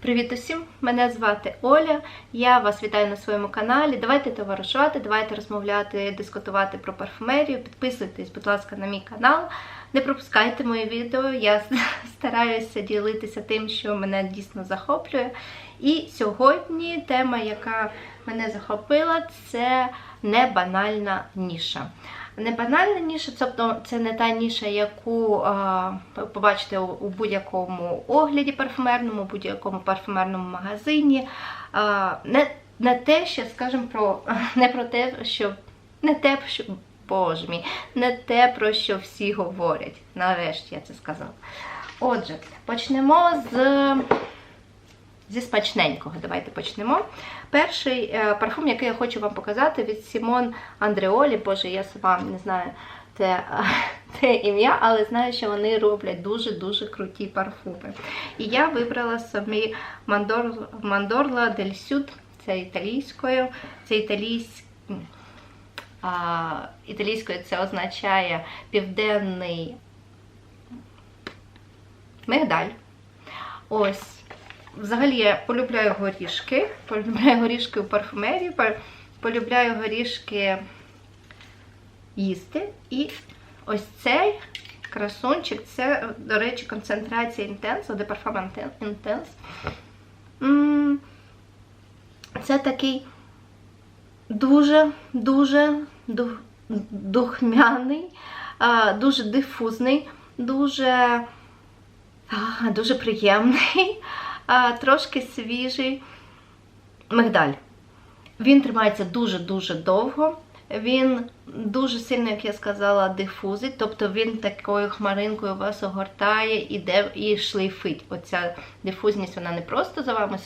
Привіт усім! Мене звати Оля. Я вас вітаю на своєму каналі. Давайте товаришувати, давайте розмовляти, дискутувати про парфумерію. Підписуйтесь, будь ласка, на мій канал. Не пропускайте мої відео. Я стараюся ділитися тим, що мене дійсно захоплює. І сьогодні тема, яка мене захопила, це небанальна ніша. Небанальна ніша, тобто це не та ніша, яку а, побачите у, будь-якому огляді парфумерному, будь-якому парфумерному магазині. А, не, не те, що, скажімо, про не про те, що не те, що Боже мій, не те, про що всі говорять. Нарешті я це сказала. Отже, почнемо з. Зі смачненького, давайте почнемо. Перший е, парфум, який я хочу вам показати, від Сімон Андреолі. Боже, я сама не знаю те, те ім'я, але знаю, що вони роблять дуже-дуже круті парфуми. І я вибрала собі Мандор, Мандорла Дель Сюд, це італійською, це італійськ... а, італійською це означає південний мигдаль. Ось. Взагалі я полюбляю горішки, полюбляю горішки у парфумерії, полюбляю горішки їсти. І ось цей красунчик, це, до речі, концентрація Intense, де парфум Intense. Це такий дуже-дуже духмяний, дуже дифузний, дуже, дуже приємний трошки свіжий мигдаль. Він тримається дуже-дуже довго. Він дуже сильно, як я сказала, дифузить, тобто він такою хмаринкою вас огортає іде і шлейфить. Оця дифузність вона не просто за вами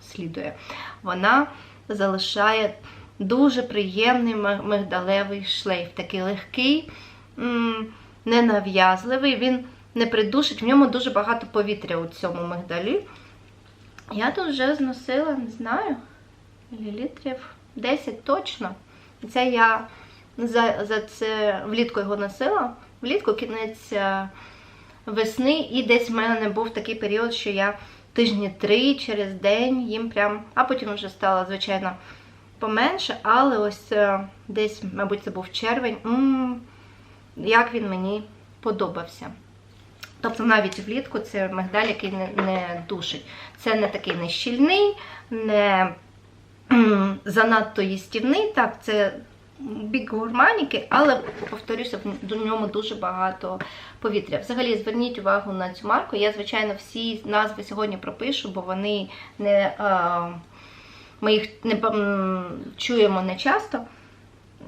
слідує, вона залишає дуже приємний мигдалевий шлейф, такий легкий, ненав'язливий. Він не придушить, в ньому дуже багато повітря у цьому мигдалі. Я тут вже зносила, не знаю, мілілітрів 10 точно. Це я за за це влітку його носила. Влітку кінець е, весни, і десь в мене не був такий період, що я тижні три через день їм прям, а потім вже стало, звичайно, поменше, але ось е, десь, мабуть, це був червень. М -м, як він мені подобався. Тобто навіть влітку це мигдаль, який не не душить. Це не такий не щільний, не занадто їстівний. Так, це бік гурманіки, але, повторюся, в ньому дуже багато повітря. Взагалі, зверніть увагу на цю марку. Я, звичайно, всі назви сьогодні пропишу, бо вони не. Ми їх не чуємо не часто,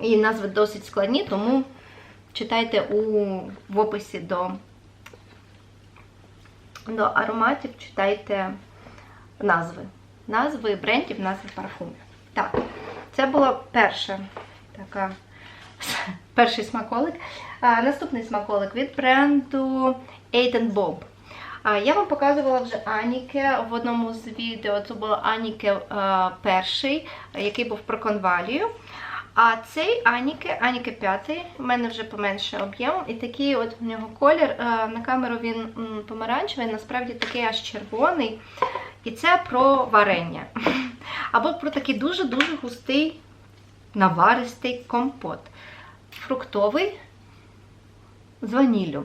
і назви досить складні, тому читайте у, в описі до до ароматів читайте назви. Назви брендів, назви парфумів. Так, це була перша така, перший смаколик. А, Наступний смаколик від бренду Aiden Bob. А, Я вам показувала вже Аніке в одному з відео. Це було Аніке перший, який був про конвалію. А цей Аніке, Аніке 5, у мене вже поменше об'єм. І такий от у нього колір. Е, на камеру він помаранчевий, насправді такий аж червоний. І це про варення. Або про такий дуже-дуже густий, наваристий компот. Фруктовий з ваніллю.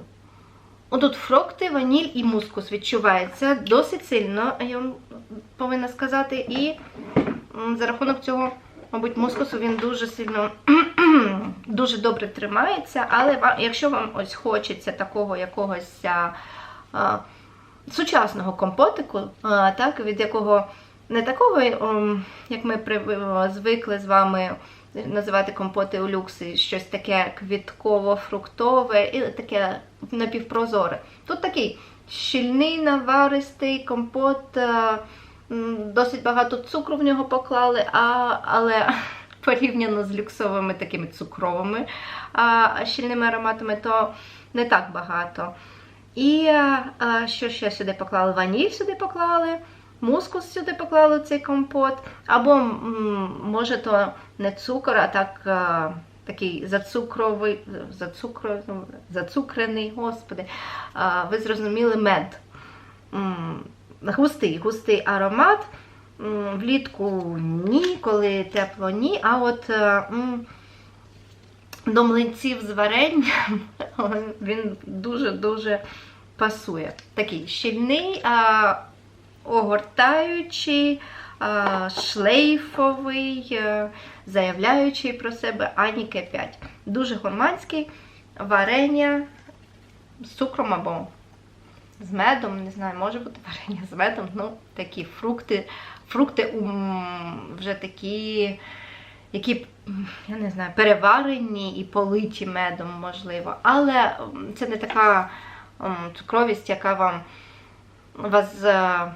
Отут фрукти, ваніль і мускус відчувається досить сильно, я вам повинна сказати. І за рахунок цього Мабуть, мускусу він дуже сильно, дуже добре тримається, але якщо вам ось хочеться такого якогось а, а, сучасного компотику, а, так, від якого не такого, як ми звикли з вами називати компоти у люкси, щось таке квітково-фруктове і таке напівпрозоре. Тут такий щільний наваристий компот. Досить багато цукру в нього поклали, а, але порівняно з люксовими такими цукровими а, щільними ароматами, то не так багато. І а, що ще сюди поклали? Ваніль сюди поклали, мускус сюди поклали цей компот. Або, може, то не цукор, а так. А, Такий зацукровий, зацукро, зацукрений, господи, ви зрозуміли мед густий, густий аромат. Влітку ні, коли тепло ні. А от е, до млинців з варенням він дуже-дуже пасує. Такий щільний, а, огортаючий, а, шлейфовий, е, заявляючий про себе Аніке 5. Дуже гурманський, варення з цукром або з медом, не знаю, може бути варення з медом, ну такі фрукти, фрукти вже такі, які, я не знаю, переварені і политі медом, можливо. Але це не така цукровість, яка вам вас е,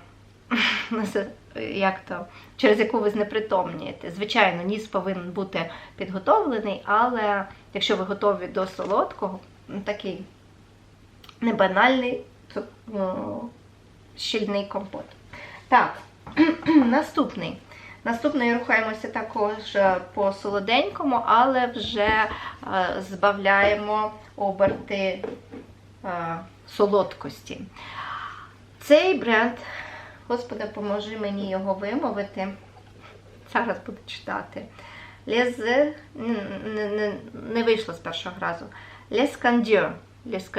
як то, через яку ви знепритомнієте. Звичайно, ніс повинен бути підготовлений, але якщо ви готові до солодкого, ну, такий не банальний цу- о, щільний компот. Так, наступний. Наступний рухаємося також е, по солоденькому, але вже е, збавляємо оберти е, солодкості. Цей бренд, Господи, поможи мені його вимовити. Зараз буду читати. Les, не, не, не вийшло з першого разу. Les Les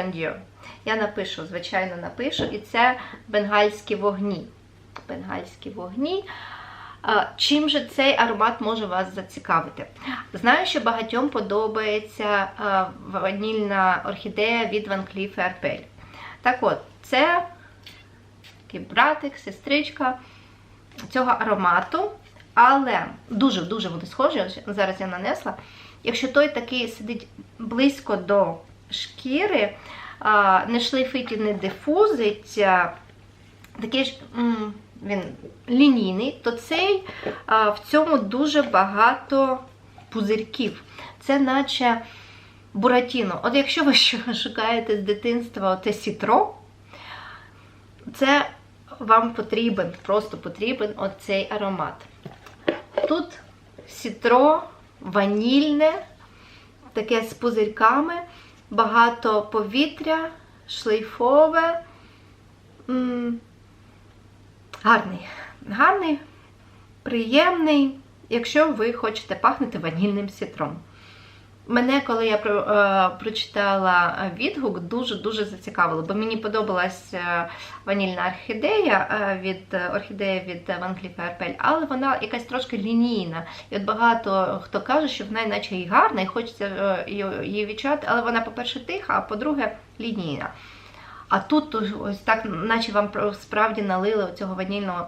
Я напишу, звичайно, напишу. І це бенгальські вогні. Бенгальські вогні. Чим же цей аромат може вас зацікавити? Знаю, що багатьом подобається ванільна орхідея від Van Cleef Arpels. Так от, це такий братик, сестричка цього аромату, але дуже-дуже вони схожі. Зараз я нанесла. Якщо той такий сидить близько до шкіри, не шлейфить і не дифузить, такий ж він лінійний, то цей в цьому дуже багато пузирьків. Це наче буратіно. От якщо ви шукаєте з дитинства оте сітро, це вам потрібен, просто потрібен оцей аромат. Тут сітро ванільне, таке з пузирьками, багато повітря, шлейфове. Гарний. Гарний, приємний, якщо ви хочете пахнути ванільним сітром. Мене, коли я про, е, прочитала відгук, дуже-дуже зацікавило, бо мені подобалась е, ванільна орхідея е, від е, орхідея від Van Cleef але вона якась трошки лінійна. І от багато хто каже, що вона наче і гарна, і хочеться е, її її відчувати, але вона, по-перше, тиха, а по-друге, лінійна. А тут ось так, наче вам справді налили цього ванільного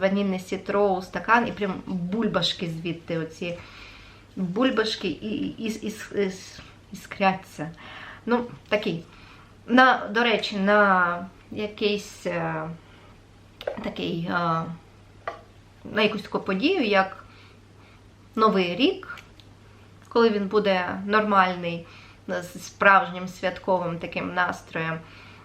ванільне сітро у стакан і прям бульбашки звідти оці бульбашки і, і, і, і, іскряться. Ну, такий. На, до речі, на якийсь е, такий, е, на якусь таку подію, як Новий рік, коли він буде нормальний, з справжнім святковим таким настроєм,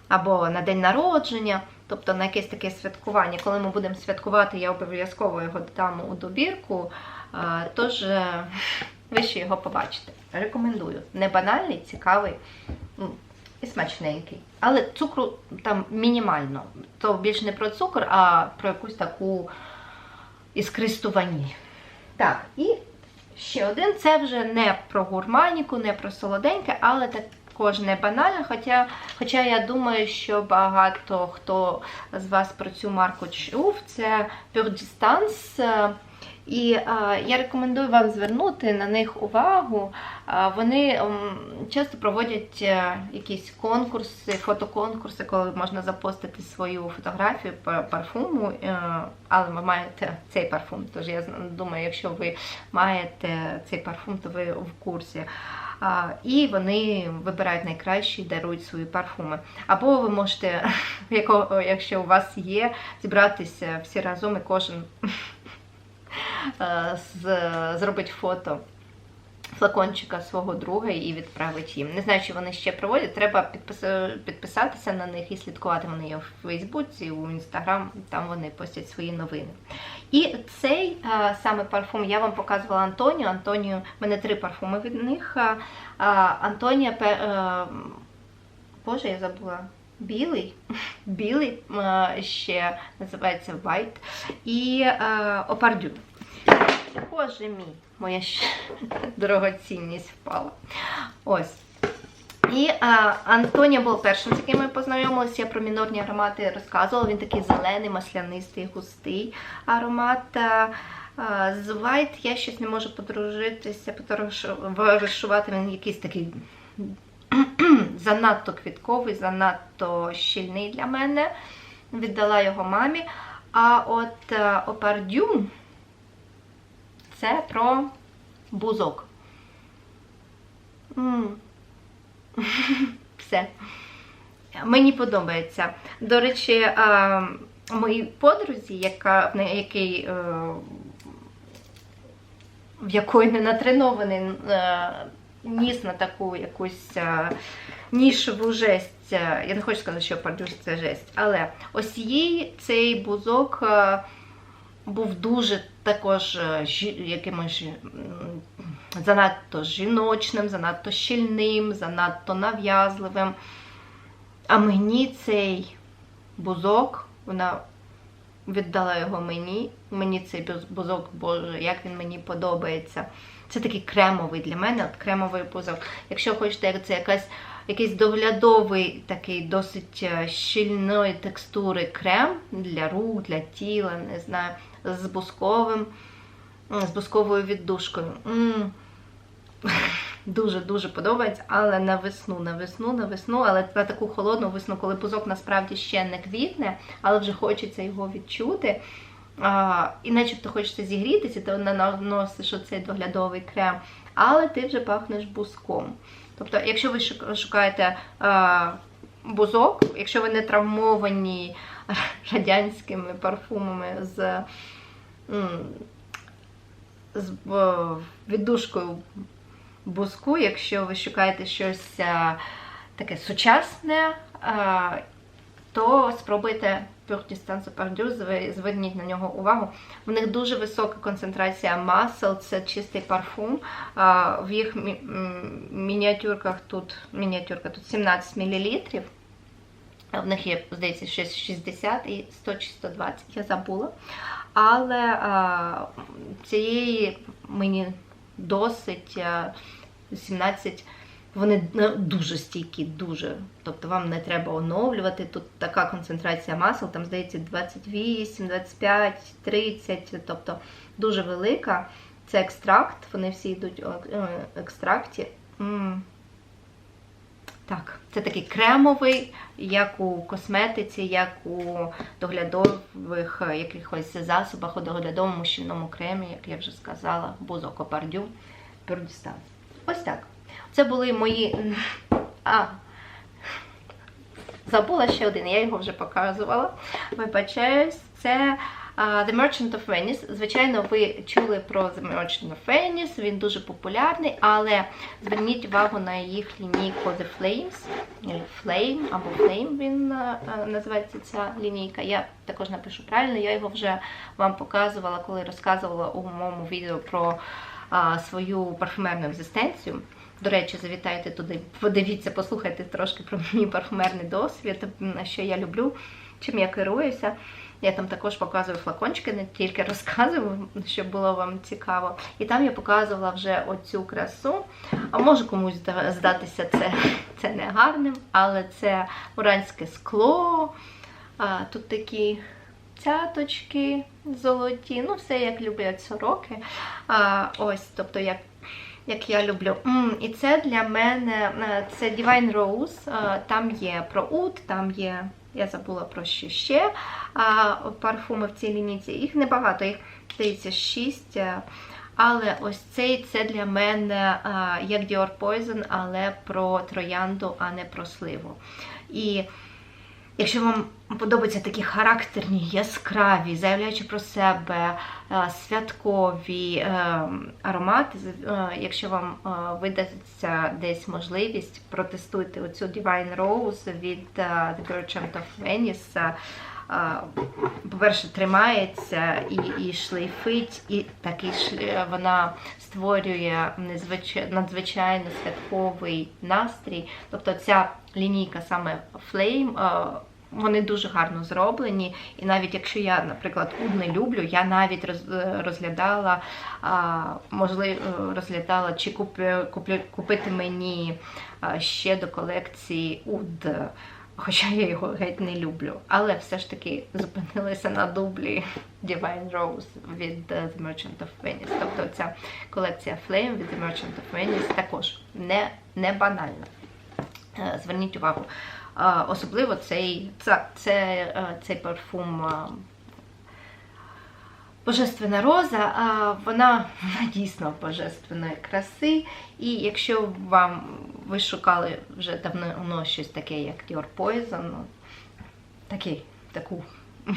або на день народження, тобто на якесь таке святкування. Коли ми будемо святкувати, я обов'язково його додам у добірку. Тож е, ви ще його побачите. Рекомендую. Не банальний, цікавий і смачненький. Але цукру там мінімально. То більш не про цукор, а про якусь таку іскристу ваніль. Так, і ще один. Це вже не про гурманіку, не про солоденьке, але також не банально. Хоча, хоча я думаю, що багато хто з вас про цю марку чув. Це Pure. І е, я рекомендую вам звернути на них увагу. Е, вони часто проводять е, якісь конкурси, фотоконкурси, коли можна запостити свою фотографію парфуму, але ви маєте цей парфум. Тож я думаю, якщо ви маєте цей парфум, то ви в курсі. І вони вибирають найкращі дарують свої парфуми. Або ви можете, якщо у вас є, зібратися всі разом і кожен зробить фото флакончика свого друга і відправить їм. Не знаю, чи вони ще проводять. Треба підпис- підписатися на них і слідкувати. Вони є в Фейсбуці, у Інстаграм, там вони постять свої новини. І цей е, саме парфум я вам показувала Антонію. Антонію, в мене три парфуми від них. Е, е, Антонія, е, Боже, я забула. білий, білий е, ще називається White, і е, Опардю. Боже мій, моя ще дорогоцінність впала. Ось. І а, Антонія був першим, з яким ми познайомилися. Я про мінорні аромати розказувала. Він такий зелений, маслянистий, густий аромат. А, з White я щось не можу подружитися, потоваришувати. Він якийсь такий занадто квітковий, занадто щільний для мене. Віддала його мамі. А от Опардюм це про бузок. Все. Мені подобається. До речі, моїй подрузі, яка, який, е, в якої не натренований е, ніс на таку якусь е, нішеву жесть. Я не хочу сказати, що пардюш це жесть, але ось їй цей бузок був дуже також якимось занадто жіночним, занадто щільним, занадто нав'язливим. А мені цей бузок, вона віддала його мені. Мені цей бузок, боже, як він мені подобається. Це такий кремовий для мене, кремовий бузок. Якщо хочете, це якась, якийсь доглядовий, такий досить е, щільної текстури крем для рук, для тіла, не знаю, з бусковим, з бусковою віддушкою. Дуже-дуже подобається, але на весну, на весну, на весну, але на таку холодну весну, коли пузок насправді ще не квітне, але вже хочеться його відчути. А, І начебто хочеться зігрітися, то наносиш оцей доглядовий крем, але ти вже пахнеш бузком. Тобто, якщо ви шукаєте а, бузок, якщо ви не травмовані радянськими парфумами з, з віддушкою буску, якщо ви шукаєте щось таке сучасне, то спробуйте Pure Distance зверніть на нього увагу. В них дуже висока концентрація масел, це чистий парфум. В їх мініатюрках тут мініатюрка тут 17 мл. В них є, здається, 60 і 100 чи 120, я забула. Але а, цієї мені досить 17. Вони ну, дуже стійкі, дуже. Тобто вам не треба оновлювати. Тут така концентрація масел, там, здається, 28, 25, 30, тобто дуже велика. Це екстракт, вони всі йдуть е, екстракті. -м. Так, це такий кремовий, як у косметиці, як у доглядових якихось засобах, у доглядовому щільному кремі, як я вже сказала, Бузо Копардю, Пюрдістан. Ось так. Це були мої. А, забула ще один, я його вже показувала. Вибачаюсь, це The Merchant of Venice. Звичайно, ви чули про The Merchant of Venice, він дуже популярний, але зверніть увагу на їх лінійку The Flames. Flame або Flame він називається ця лінійка. Я також напишу правильно, я його вже вам показувала, коли розказувала у моєму відео про свою парфюмерну екзистенцію. До речі, завітайте туди, подивіться, послухайте трошки про мій парфумерний досвід, що я люблю, чим я керуюся. Я там також показую флакончики, не тільки розказую, щоб було вам цікаво. І там я показувала вже оцю красу. А може комусь здатися це це не гарним, але це уранське скло. А, Тут такі цяточки золоті, ну, все як люблять сороки. А, Ось, тобто, як як я люблю. Mm, і це для мене е, це Divine Rose, там є про Ут, там є, я забула про що ще а, парфуми в цій лінійці. Їх небагато, їх здається, 6. Е, але ось цей це для мене як Dior Poison, але про троянду, а не про сливу. І Якщо вам подобаються такі характерні, яскраві, заявляючи про себе е, святкові е, аромати, е, якщо вам видасться десь можливість, протестуйте оцю Divine Rose від The Merchant of Venice. по-перше, тримається і, і шлейфить, і такий вона створює надзвичайно святковий настрій. Тобто ця лінійка саме Flame, вони дуже гарно зроблені. І навіть якщо я, наприклад, уд не люблю, я навіть розглядала, можливо, розглядала, чи купити мені ще до колекції уд. Хоча я його геть не люблю. Але все ж таки зупинилася на дублі Divine Rose від е, The Merchant of Venice. Тобто ця колекція Flame від The Merchant of Venice також не, не банальна. Е, Зверніть увагу. Особливо цей, це, це, цей парфум е, Божественна роза, вона, дійсно божественної краси. І якщо вам ви шукали вже давно щось таке, як Dior Poison, ну, такий, таку,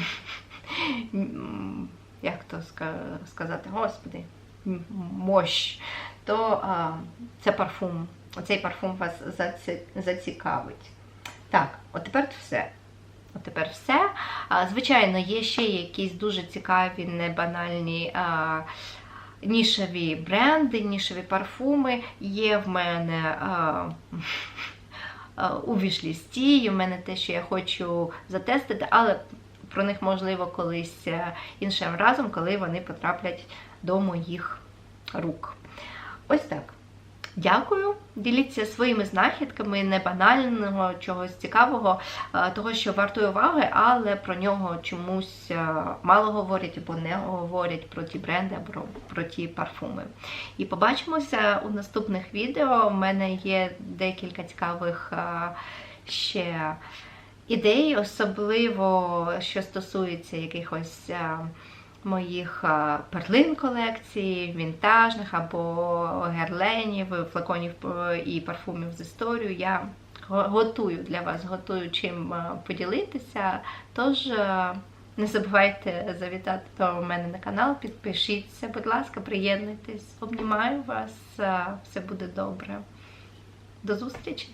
як то сказати, господи, мощ, то це парфум, цей парфум вас зацікавить. Так, от тепер все. От тепер все. Звичайно, є ще якісь дуже цікаві, небанальні нішеві бренди, нішеві парфуми. Є в мене а, у вішлісті, в мене те, що я хочу затестити, але про них можливо колись е, іншим разом, коли вони потраплять до моїх рук. Ось так. Дякую. Діліться своїми знахідками небанального, чогось цікавого, е, того, що вартує уваги, але про нього чомусь е, мало говорять або не говорять про ті бренди або про ті парфуми. І побачимося у наступних відео. У мене є декілька цікавих е, ще ідей, особливо що стосується якихось. Е, моїх перлин колекції, вінтажних або герленів, флаконів е, і парфумів з історією. Я готую для вас, готую чим поділитися. Тож не забувайте завітати до мене на канал, підпишіться, будь ласка, приєднуйтесь. Обнімаю вас, все буде добре. До зустрічі!